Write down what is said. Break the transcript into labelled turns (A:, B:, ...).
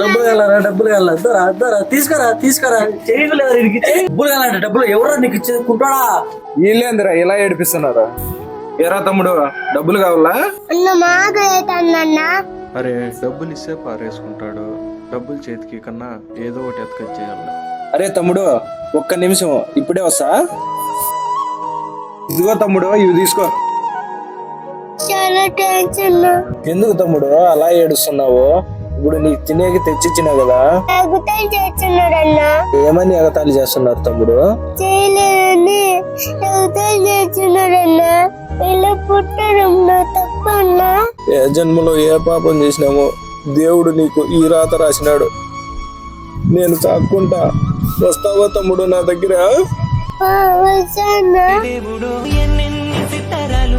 A: డబ్బులు వెళ్ళారా డబ్బులు వెళ్ళా అద్దరా అద్దరా తీసుకురా తీసుకురా. వీడికి డబ్బులు వెళ్ళాలంటే డబ్బులు ఎవరో నీకు ఇచ్చేకుంటాడా
B: వీళ్ళేందిరా ఇలా ఏడిపిస్తున్నారా? ఏరా తమ్ముడు డబ్బులు కావాలా?
C: అరే డబ్బులు ఇస్తే పారేసుకుంటాడు. డబ్బులు చేతికి కన్నా ఏదో ఒకటి ఎత్తుకొచ్చేయాలి
B: అరే తమ్ముడు ఒక్క నిమిషం ఇప్పుడే వస్తా. ఇదిగో తమ్ముడు ఇవి తీసుకో.
D: చాలా టెన్షన్
B: ఎందుకు తమ్ముడు? అలా ఏడుస్తున్నావు? ఇప్పుడు నీకు తినేకి తెచ్చిచ్చినా కదా?
D: ఎగుతాయి చేస్తున్నాడన్నా
B: ఏమని ఎగతాళి చేస్తున్నారు తమ్ముడు?
D: చేయలేదని ఎగుతాయి చేస్తున్నాడన్నా ఇలా పుట్టడం నా తప్పన్నా.
B: ఏ జన్మలో ఏ పాపం చేసినామో దేవుడు నీకు ఈ రాత రాసినాడు. నేను చాక్కుంటా వస్తావా తమ్ముడు నా దగ్గర?
D: వచ్చానా
E: దేవుడు ఎన్నెన్ని సితారాలు